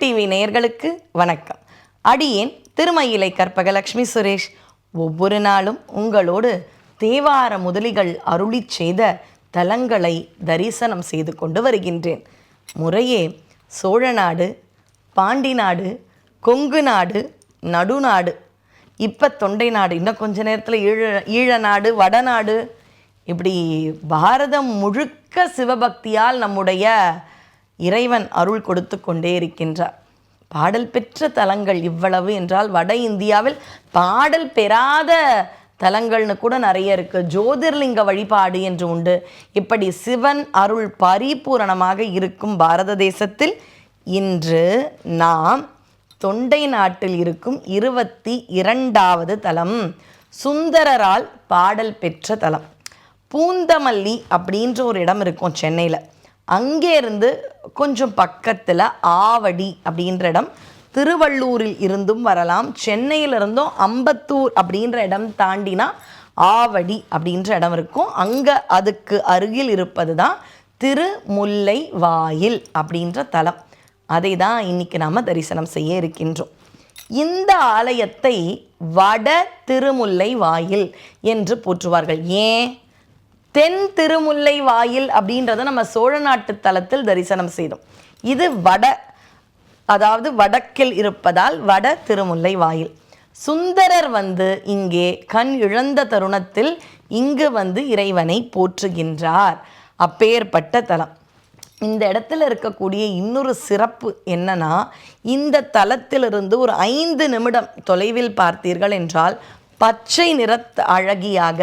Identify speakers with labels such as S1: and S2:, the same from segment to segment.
S1: TV நேயர்களுக்கு வணக்கம். அடியேன் திருமயிலை கற்பகலக்ஷ்மி சுரேஷ். ஒவ்வொரு நாளும் உங்களோடு தேவார முதலிகள் அருளிச் செய்த தலங்களை தரிசனம் செய்து கொண்டு வருகின்றேன். முறையே சோழநாடு பாண்டி நாடு கொங்கு நாடு நடுநாடு இப்போ தொண்டை நாடு இன்னும் கொஞ்ச நேரத்தில் ஈழ ஈழ நாடு வடநாடு இப்படி பாரதம் முழுக்க சிவபக்தியால் நம்முடைய இறைவன் அருள் கொடுத்து கொண்டே இருக்கின்றார். பாடல் பெற்ற தலங்கள் இவ்வளவு என்றால் வட இந்தியாவில் பாடல் பெறாத தலங்கள்னு கூட நிறைய இருக்கு. ஜோதிர்லிங்க வழிபாடு என்று உண்டு. இப்படி சிவன் அருள் பரிபூரணமாக இருக்கும் பாரத தேசத்தில் இன்று நாம் தொண்டை நாட்டில் இருக்கும் இருபத்தி இரண்டாவது தலம் சுந்தரரால் பாடல் பெற்ற தலம். பூந்தமல்லி அப்படின்ற ஒரு இடம் இருக்கும் சென்னையில். அங்கேருந்து கொஞ்சம் பக்கத்தில் ஆவடி அப்படின்ற இடம் திருவள்ளூரில் இருந்தும் வரலாம். சென்னையிலிருந்தும் அம்பத்தூர் அப்படின்ற இடம் தாண்டினா ஆவடி அப்படின்ற இடம் இருக்கும். அங்கே அதுக்கு அருகில் இருப்பது தான் திருமுல்லை வாயில் அப்படின்ற தலம். அதை தான் இன்னைக்கு நாம் தரிசனம் செய்ய இருக்கின்றோம். இந்த ஆலயத்தை வட திருமுல்லை வாயில் என்று போற்றுவார்கள். ஏன்? தென் திருமுல்லை வாயில் அப்படின்றத நம்ம சோழ நாட்டு தலத்தில் தரிசனம் செய்தோம். இது வட அதாவது வடக்கில் இருப்பதால் வட திருமுல்லை வாயில். சுந்தரர் வந்து இங்கே கண் இழந்த தருணத்தில் இங்கு வந்து இறைவனை போற்றுகின்றார். அப்பேற்பட்ட தலம். இந்த இடத்துல இருக்கக்கூடிய இன்னொரு சிறப்பு என்னன்னா இந்த தலத்திலிருந்து ஒரு ஐந்து நிமிடம் தொலைவில் பார்த்தீர்கள் என்றால் பச்சை நிறத் அழகியாக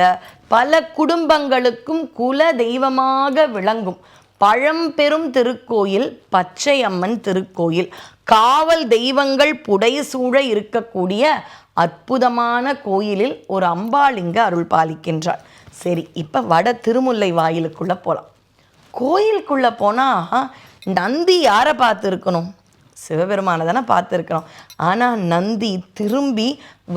S1: பல குடும்பங்களுக்கும் குல தெய்வமாக விளங்கும். பழம்பெரும் திருக்கோயில் பச்சை அம்மன் திருக்கோயில். காவல் தெய்வங்கள் புடைசூழ இருக்கக்கூடிய அற்புதமான கோயிலில் ஒரு அம்பாளிங்க அருள் பாலிக்கின்றாள் சரி இப்போ வட திருமுல்லை வாயிலுக்குள்ளே போகலாம் கோயிலுக்குள்ளே போனால் நந்தி யாரை பார்த்துருக்கணும்? சிவபெருமானை தானே பார்த்துருக்கிறோம் ஆனால் நந்தி திரும்பி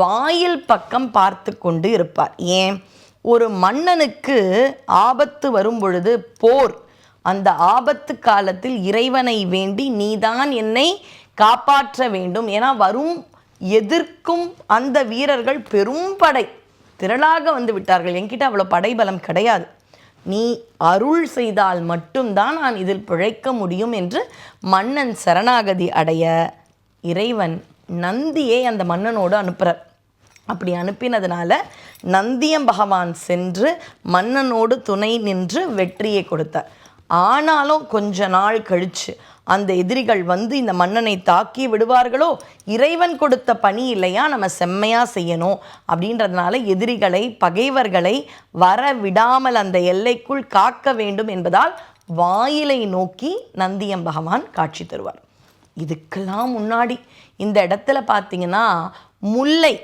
S1: வாயில் பக்கம் பார்த்து கொண்டு இருப்பார். ஏன்? ஒரு மன்னனுக்கு ஆபத்து வரும் பொழுது போர். அந்த ஆபத்து காலத்தில் இறைவனை வேண்டி நீதான் என்னை காப்பாற்ற வேண்டும். ஏன்னா வரும் எதிர்க்கும் அந்த வீரர்கள் பெரும் படை. திரளாக வந்து விட்டார்கள். என்கிட்ட அவ்வளோ படைபலம் கிடையாது. நீ அருள் செய்தால் மட்டும்தான் நான் இதில் பிழைக்க முடியும் என்று மன்னன் சரணாகதி அடைய இறைவன் நந்தியை அந்த மன்னனோடு அனுப்புகிறார் அப்படி அனுப்பினதுனால நந்தியம் பகவான் சென்று மன்னனோடு துணை நின்று வெற்றியை கொடுத்தார். ஆனாலும் கொஞ்ச நாள் கழித்து அந்த எதிரிகள் வந்து இந்த மன்னனை தாக்கி விடுவார்களோ? இறைவன் கொடுத்த பணி இல்லையா? நம்ம செம்மையாக செய்யணும் அப்படின்றதுனால எதிரிகளை பகைவர்களை வர விடாமல் அந்த எல்லைக்குள் காக்க வேண்டும் என்பதால் வாயிலை நோக்கி நந்தியம் பகவான் காட்சி தருவார். இதுக்கெல்லாம் முன்னாடி இந்த இடத்துல பார்த்தீங்கன்னா முல்லை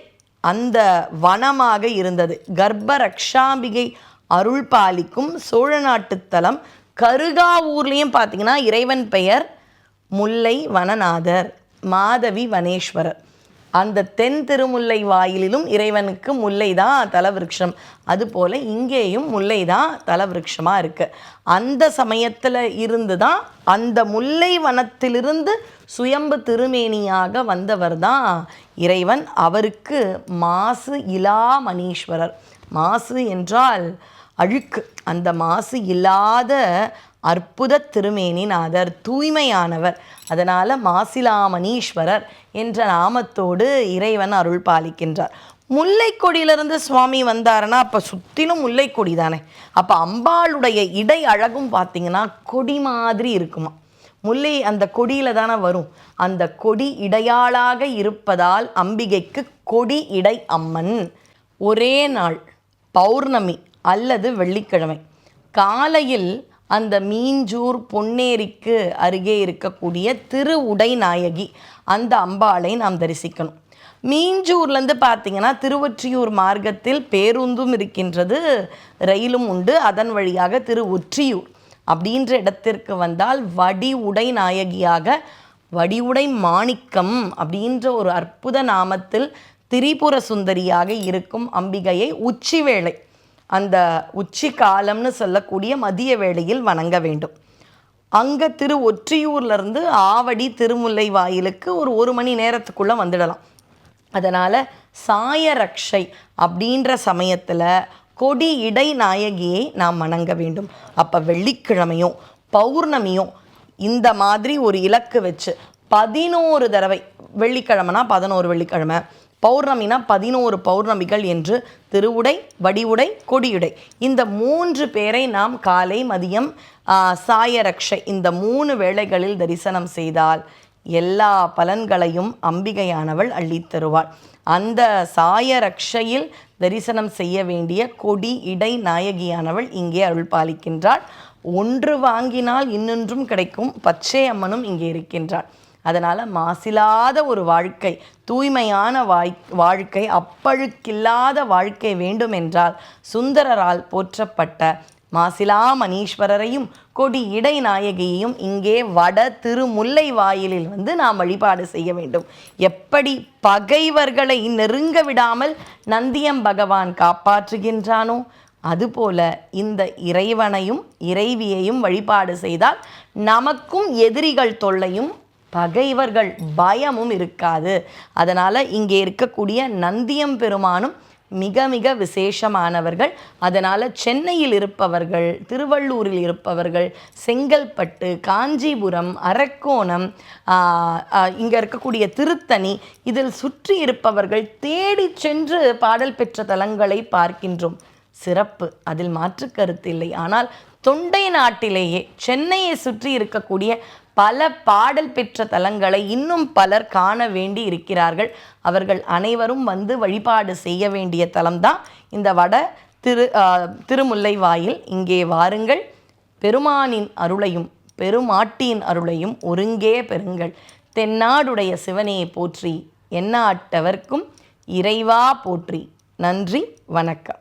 S1: அந்த வனமாக இருந்தது. கர்ப்ப ரக்ஷாம்பிகை அருள் பாலிக்கும் சோழ நாட்டுத்தலம் கருகாவூர்லேயும் பார்த்தீங்கன்னா இறைவன் பெயர் முல்லை வனநாதர் மாதவி வனேஸ்வரர். அந்த தென் திருமுல்லை வாயிலிலும் இறைவனுக்கு முல்லை தான் தலவிருட்சம். அதுபோல் இங்கேயும் முல்லை தான் தலவிருட்சமாக இருக்குது அந்த சமயத்தில் இருந்து தான் அந்த முல்லை வனத்திலிருந்து சுயம்பு திருமேனியாக வந்தவர் தான் இறைவன். அவருக்கு மாசு இலா மணீஸ்வரர். மாசு என்றால் அழுக்கு. அந்த மாசு இல்லாத அற்புத திருமேனிநாதர் தூய்மையானவர். அதனால் மாசிலாமணீஸ்வரர் என்ற நாமத்தோடு இறைவன் அருள் பாலிக்கின்றார். முல்லைக்கொடியிலிருந்து சுவாமி வந்தாருன்னா அப்போ சுற்றிலும் முல்லைக்கொடி தானே. அப்போ அம்பாளுடைய இடை அழகும் பார்த்தீங்கன்னா கொடி மாதிரி இருக்குமா. முல்லை அந்த கொடியில தானே வரும். அந்த கொடி இடையாளாக இருப்பதால் அம்பிகைக்கு கொடி இடை அம்மன். ஒரே நாள் பௌர்ணமி அல்லது வெள்ளிக்கிழமை. காலையில் அந்த மீஞ்சூர் பொன்னேரிக்கு அருகே இருக்கக்கூடிய திருவுடை நாயகி அந்த அம்பாளை நாம் தரிசிக்கணும். மீஞ்சூர்லேருந்து பார்த்தீங்கன்னா திருவொற்றியூர் மார்க்கத்தில் பேருந்தும் இருக்கின்றது ரயிலும் உண்டு. அதன் வழியாக திரு ஒற்றியூர் அப்படின்ற இடத்திற்கு வந்தால் வடி உடை நாயகியாக வடிவுடை மாணிக்கம் அப்படின்ற ஒரு அற்புத நாமத்தில் திரிபுர சுந்தரியாக இருக்கும் அம்பிகையை உச்சிவேளை அந்த உச்சி காலம்னு சொல்லக்கூடிய மதிய வேளையில் வணங்க வேண்டும். அங்கே திரு ஒற்றியூர்லேருந்து ஆவடி திருமுல்லை வாயிலுக்கு ஒரு ஒரு மணி நேரத்துக்குள்ளே வந்துடலாம். அதனால் சாயரக்ஷை அப்படின்ற சமயத்தில் கொடி இடை நாயகியை நாம் வணங்க வேண்டும். அப்போ வெள்ளிக்கிழமையும் பௌர்ணமியும் இந்த மாதிரி ஒரு இலக்கு வச்சு பதினோரு தடவை வெள்ளிக்கிழமைனா பதினோரு வெள்ளிக்கிழமை பௌர்ணமினா பதினோரு பௌர்ணமிகள் என்று திருவுடை வடிவுடை கொடியுடை. இந்த மூன்று பேரை நாம் காலை மதியம் சாயரக்ஷை இந்த மூணு வேளைகளில் தரிசனம் செய்தால் எல்லா பலன்களையும் அம்பிகையானவள் அள்ளித்தருவாள் அந்த சாயரக்ஷையில் தரிசனம் செய்ய வேண்டிய கொடி இடை நாயகியானவள் இங்கே அருள் பாலிக்கின்றாள். ஒன்று வாங்கினால் இன்னொன்றும் கிடைக்கும். பச்சை அம்மனும் இங்கே இருக்கின்றாள். அதனால் மாசில்லாத ஒரு வாழ்க்கை தூய்மையான வாய் வாழ்க்கை அப்பழுக்கில்லாத வாழ்க்கை வேண்டும் என்றால் சுந்தரரால் போற்றப்பட்ட மாசிலா மணீஸ்வரரையும் கொடி இடை நாயகியையும் இங்கே வட திருமுல்லை வாயிலில் வந்து நாம் வழிபாடு செய்ய வேண்டும். எப்படி பகைவர்களை நெருங்க விடாமல் நந்தியம் பகவான் காப்பாற்றுகின்றானோ அதுபோல இந்த இறைவனையும் இறைவியையும் வழிபாடு செய்தால் நமக்கும் எதிரிகள் தொல்லையும் பகைவர்கள் பயமும் இருக்காது. அதனால் இங்கே இருக்கக்கூடிய நந்தியம் பெருமானும் மிக மிக விசேஷமானவர்கள். அதனால் சென்னையில் இருப்பவர்கள் திருவள்ளூரில் இருப்பவர்கள் செங்கல்பட்டு காஞ்சிபுரம் அரக்கோணம் இங்கே இருக்கக்கூடிய திருத்தணி இதில் சுற்றி இருப்பவர்கள் தேடி சென்று பாடல் பெற்ற தலங்களை பார்க்கின்றோம். சிறப்பு. அதில் மாற்று கருத்து இல்லை. ஆனால் தொண்டை நாட்டிலேயே சென்னையை சுற்றி இருக்கக்கூடிய பல பாடல் பெற்ற தலங்களை இன்னும் பலர் காண வேண்டி இருக்கிறார்கள். அவர்கள் அனைவரும் வந்து வழிபாடு செய்ய வேண்டிய தலம்தான் இந்த வட திரு திருமுல்லை வாயில் இங்கே வாருங்கள். பெருமானின் அருளையும் பெருமாட்டியின் அருளையும் ஒருங்கே பெறுங்கள். தென்னாடுடைய சிவனையை போற்றி எண்ணாட்டவர்க்கும் இறைவா போற்றி. நன்றி வணக்கம்.